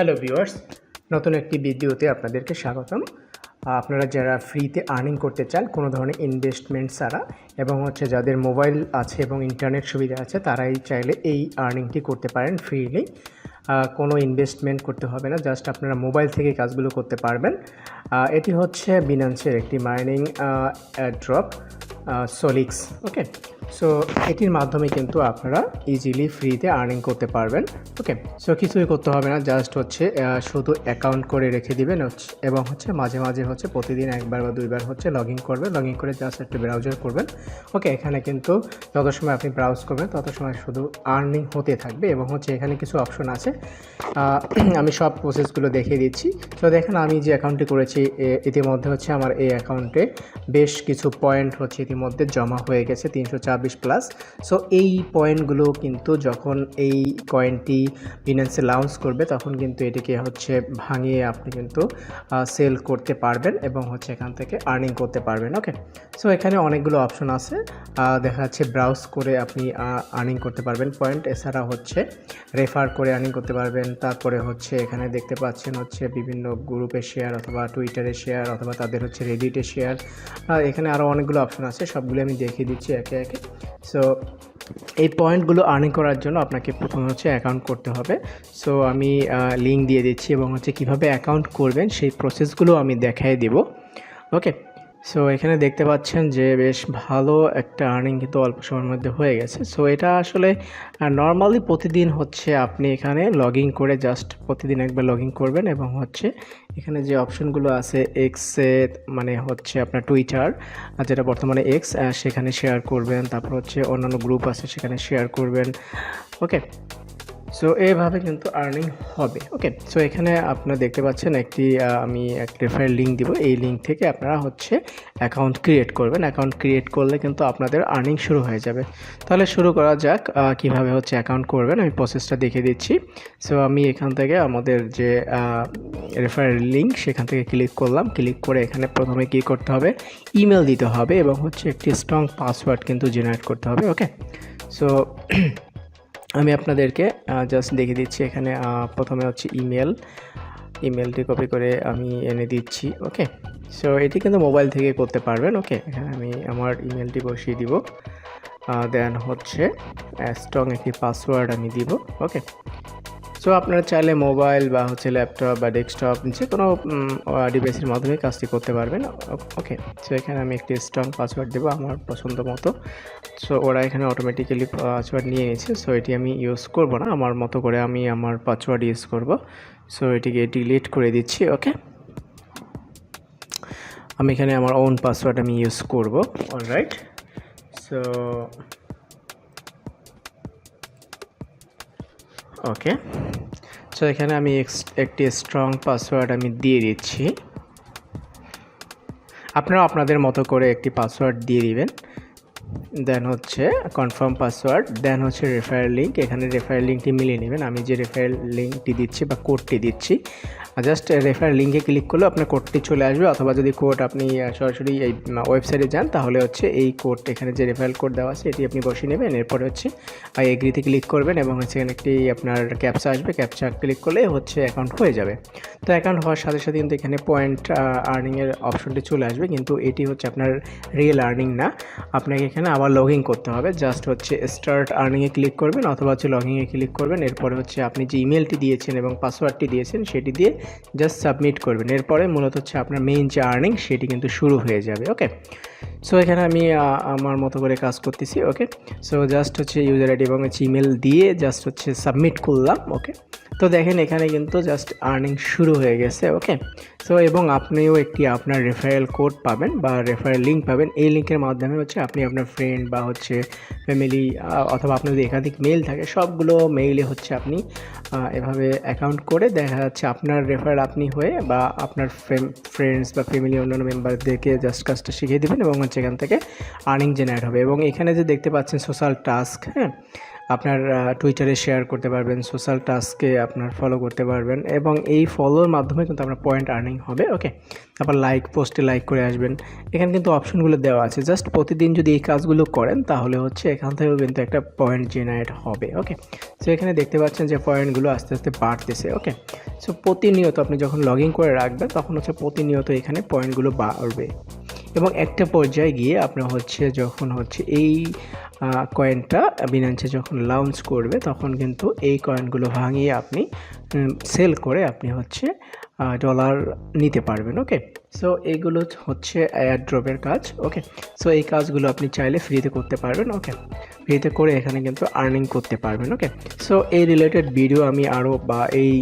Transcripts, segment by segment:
Hello viewers নতুন একটি ভিডিওতে আপনাদেরকে স্বাগতম। আপনারা যারা ফ্রিতে আর্নিং করতে চান, কোনো ধরনের ইনভেস্টমেন্ট ছাড়া, এবং হচ্ছে যাদের মোবাইল আছে এবং ইন্টারনেট সুবিধা আছে, তারাই চাইলে এই আর্নিংটি করতে পারেন ফ্রিলি কোনো ইনভেস্টমেন্ট করতে হবে না জাস্ট আপনারা মোবাইল থেকে কাজগুলো করতে পারবেন। এটি হচ্ছে বিনান্সের একটি মাইনিং ড্রপ সলিক্স ওকে সো এটির মাধ্যমে কিন্তু আপনারা ইজিলি ফ্রিতে আর্নিং করতে পারবেন ওকে সো কিছুই করতে হবে না জাস্ট হচ্ছে শুধু অ্যাকাউন্ট করে রেখে দিবেন এবং হচ্ছে, মাঝে মাঝে হচ্ছে, প্রতিদিন একবার বা দুইবার হচ্ছে লগ ইন করবেন লগ ইন করে জাস্ট একটু ব্রাউজার করবেন ওকে এখানে কিন্তু যত সময় আপনি ব্রাউজ করবেন, তত সময় শুধু আর্নিং হতে থাকবে, এবং হচ্ছে, এখানে কিছু অপশন আছে। আমি সব প্রসেসগুলো দেখিয়ে দিচ্ছি। তো দেখেন, আমি যে অ্যাকাউন্টটি করেছি ইতিমধ্যে হচ্ছে, আমার এই অ্যাকাউন্টে বেশ কিছু পয়েন্ট হচ্ছে, ইতিমধ্যে জমা হয়ে গেছে, তিনশো চার ছাব্বিশ প্লাস সো এই পয়েন্টগুলো কিন্তু যখন এই কয়েনটি বিনান্সে লাউন্স করবে, তখন কিন্তু এটিকে হচ্ছে ভাঙিয়ে আপনি কিন্তু সেল করতে পারবেন এবং হচ্ছে এখান থেকে আর্নিং করতে পারবেন ওকে সো এখানে অনেকগুলো অপশন আছে। দেখা যাচ্ছে ব্রাউজ করে আপনি আর্নিং করতে পারবেন পয়েন্ট এছাড়া হচ্ছে রেফার করে আর্নিং করতে পারবেন। তারপরে হচ্ছে এখানে দেখতে পাচ্ছেন হচ্ছে বিভিন্ন গ্রুপে শেয়ার অথবা টুইটারে শেয়ার অথবা তাদের হচ্ছে রেডিটে শেয়ার এখানে আরও অনেকগুলো অপশন আছে, সবগুলো আমি দেখিয়ে দিচ্ছি একে একে। সো এই পয়েন্টগুলো আর্নিং করার জন্য আপনাকে প্রথমে হচ্ছে অ্যাকাউন্ট করতে হবে। সো আমি লিঙ্ক দিয়ে দিচ্ছি এবং হচ্ছে কীভাবে অ্যাকাউন্ট করবেন সেই প্রসেসগুলো আমি দেখাই দেব। ওকে সো এখানে দেখতে পাচ্ছেন যে বেশ ভালো একটা আর্নিং কিন্তু অল্প সময়ের মধ্যে হয়ে গেছে। সো এটা আসলে নর্মালি প্রতিদিন হচ্ছে আপনি এখানে লগ করে জাস্ট প্রতিদিন একবার লগ করবেন এবং হচ্ছে এখানে যে অপশনগুলো আছে এক্সে মানে হচ্ছে আপনার টুইটার যেটা বর্তমানে এক্স সেখানে শেয়ার করবেন। তারপর হচ্ছে অন্যান্য গ্রুপ আছে, সেখানে শেয়ার করবেন। ওকে সো এইভাবে কিন্তু আর্নিং হবে। ওকে সো এখানে আপনারা দেখতে পাচ্ছেন একটি আমি এক রেফারেল লিঙ্ক দিব। এই লিঙ্ক থেকে আপনারা হচ্ছে অ্যাকাউন্ট ক্রিয়েট করবেন। অ্যাকাউন্ট ক্রিয়েট করলে কিন্তু আপনাদের আর্নিং শুরু হয়ে যাবে। তাহলে শুরু করা যাক কীভাবে হচ্ছে অ্যাকাউন্ট করবেন। আমি প্রসেসটা দেখিয়ে দিচ্ছি। সো আমি এখান থেকে আমাদের যে রেফারেল লিঙ্ক সেখান থেকে ক্লিক করলাম। ক্লিক করে এখানে প্রথমে কী করতে হবে? ইমেল দিতে হবে এবং হচ্ছে একটি স্ট্রং পাসওয়ার্ড কিন্তু জেনারেট করতে হবে। ওকে সো আমি আপনাদেরকে জাস্ট দেখে দিচ্ছি এখানে প্রথমে হচ্ছে ইমেল ইমেলটি কপি করে আমি এনে দিচ্ছি ওকে সো এটি কিন্তু মোবাইল থেকে করতে পারবেন ওকে এখানে আমি আমার ইমেলটি বসিয়ে দিব। দেন হচ্ছে স্ট্রং একটি পাসওয়ার্ড আমি দিব ওকে সো আপনারা চাইলে মোবাইল বা হচ্ছে ল্যাপটপ বা ডেস্কটপ যে কোনো ডিভাইসের মাধ্যমে কাজটি করতে পারবেন। ওকে সো এখানে আমি একটি স্ট্রং পাসওয়ার্ড দেবো আমার পছন্দ মতো। সো ওরা এখানে অটোমেটিক্যালি পাসওয়ার্ড নিয়ে নিয়েছে। সো এটি আমি ইউজ করব না। আমার মতো করে আমি আমার পাসওয়ার্ড ইউজ করব। সো এটিকে ডিলিট করে দিচ্ছি ওকে আমি এখানে আমার ওন পাসওয়ার্ড আমি ইউজ করব। অলরাইট সো ওকে সো এখানে আমি একটি স্ট্রং পাসওয়ার্ড আমি দিয়ে দিচ্ছি। আপনারা আপনাদের মতো করে একটি পাসওয়ার্ড দিয়ে দিবেন। দেন হচ্ছে কনফার্ম পাসওয়ার্ড দেন হচ্ছে রেফারেল লিঙ্ক এখানে রেফারেল লিঙ্কটি মিলিয়ে নেবেন। আমি যে রেফারেল লিঙ্কটি দিচ্ছি বা কোডটি দিচ্ছি জাস্ট রেফারেল লিঙ্কে ক্লিক করলে আপনার কোডটি চলে আসবে, অথবা যদি কোড আপনি সরাসরি এই ওয়েবসাইটে যান, তাহলে হচ্ছে এই কোড এখানে যে রেফারেল কোড দেওয়া আছে, এটি আপনি বসিয়ে নেবেন। এরপরে হচ্ছে আই এগ্রিতে ক্লিক করবেন এবং হচ্ছে এখানে একটি আপনার ক্যাপচা আসবে। ক্যাপচা ক্লিক করলে হচ্ছে অ্যাকাউন্ট হয়ে যাবে। তো অ্যাকাউন্ট হওয়ার সাথে সাথে কিন্তু এখানে পয়েন্ট আর্নিংয়ের অপশনটি চলে আসবে। কিন্তু এটি হচ্ছে আপনার রিয়েল আর্নিং না। আপনাকে এখানে আবার লগ করতে হবে। জাস্ট হচ্ছে স্টার্ট আর্নিংয়ে ক্লিক করবেন অথবা হচ্ছে লগইনে ক্লিক করবেন। এরপরে হচ্ছে আপনি যে ইমেলটি দিয়েছেন এবং পাসওয়ার্ডটি দিয়েছেন, সেটি দিয়ে জাস্ট সাবমিট করবেন। এরপরে মূলত হচ্ছে আপনার মেইন যে আর্নিং সেটি কিন্তু শুরু হয়ে যাবে ওকে সো এখানে আমি আমার মতো করে কাজ করতেছি ওকে সো জাস্ট হচ্ছে ইউজার আইডি এবং হচ্ছে ইমেল দিয়ে জাস্ট হচ্ছে সাবমিট করলাম ওকে তো দেখেন এখানে কিন্তু জাস্ট আর্নিং শুরু হয়ে গেছে ওকে সো এবং আপনিও একটি আপনার রেফারেল কোড পাবেন বা রেফারেল লিঙ্ক পাবেন। এই লিঙ্কের মাধ্যমে হচ্ছে আপনি আপনার ফ্রেন্ড বা হচ্ছে ফ্যামিলি অথবা আপনার যদি একাধিক মেল থাকে, সবগুলো মেইলে হচ্ছে আপনি এভাবে অ্যাকাউন্ট করে দেখা যাচ্ছে আপনার রেফারেল আপনি হয়ে বা আপনার ফ্রেন্ডস বা ফ্যামিলি অন্যান্য মেম্বারদেরকে জাস্ট কাজটা শিখিয়ে দেবেন এবং হচ্ছে এখান থেকে আর্নিং জেনারেট হবে। এবং এখানে যে দেখতে পাচ্ছেন সোশ্যাল টাস্ক হ্যাঁ? আপনার টুইটারে শেয়ার করতে পারবেন সোশ্যাল টাস্কে আপনার ফলো করতে পারবেন এবং এই ফলোর মাধ্যমে কিন্তু আপনার পয়েন্ট আর্নিং হবে ওকে তারপর লাইক পোস্টে লাইক করে আসবেন। এখানে কিন্তু অপশনগুলো দেওয়া আছে। জাস্ট প্রতিদিন যদি এই কাজগুলো করেন, তাহলে হচ্ছে এখান থেকেও কিন্তু একটা পয়েন্ট জেনারেট হবে ওকে সো এখানে দেখতে পাচ্ছেন যে পয়েন্টগুলো আস্তে আস্তে বাড়তেছে ওকে সো প্রতিনিয়ত আপনি যখন লগ ইন করে রাখবেন, তখন হচ্ছে প্রতিনিয়ত এখানে পয়েন্টগুলো বাড়বে। এবং একটা পর্যায়ে গিয়ে আপনার হচ্ছে যখন হচ্ছে এই কয়েনটা বিনান্সে যখন লঞ্চ করবে, তখন কিন্তু এই কয়েনগুলো ভাঙিয়ে আপনি সেল করে আপনি হচ্ছে ডলার নিতে পারবেন ওকে সো এইগুলো হচ্ছে এয়ারড্রপের কাজ ওকে সো এই কাজগুলো আপনি চাইলে ফ্রিতে করতে পারবেন ওকে ফ্রিতে করে এখানে কিন্তু আর্নিং করতে পারবেন ওকে সো এই রিলেটেড ভিডিও আমি আরও বা এই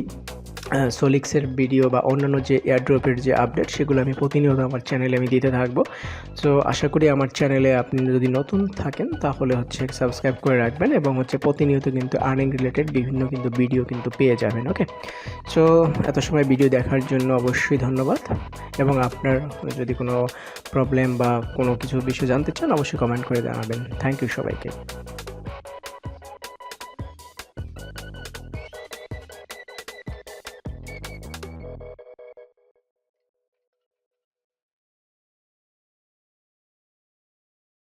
সোলিক্সের ভিডিও বা অন্যান্য যে এয়ারড্রপের যে আপডেট সেগুলো আমি প্রতিনিয়ত আমার চ্যানেলে আমি দিতে থাকব। সো আশা করি আমার চ্যানেলে আপনি যদি নতুন থাকেন, তাহলে হচ্ছে সাবস্ক্রাইব করে রাখবেন এবং হচ্ছে প্রতিনিয়ত কিন্তু আর্নিং রিলেটেড বিভিন্ন কিন্তু ভিডিও কিন্তু পেয়ে যাবেন ওকে সো এত সময় ভিডিও দেখার জন্য অবশ্যই ধন্যবাদ। এবং আপনার যদি কোনো প্রবলেম বা কোনো কিছু বিষয় জানতে চান, অবশ্যই কমেন্ট করে জানাবেন। থ্যাংক ইউ সবাইকে।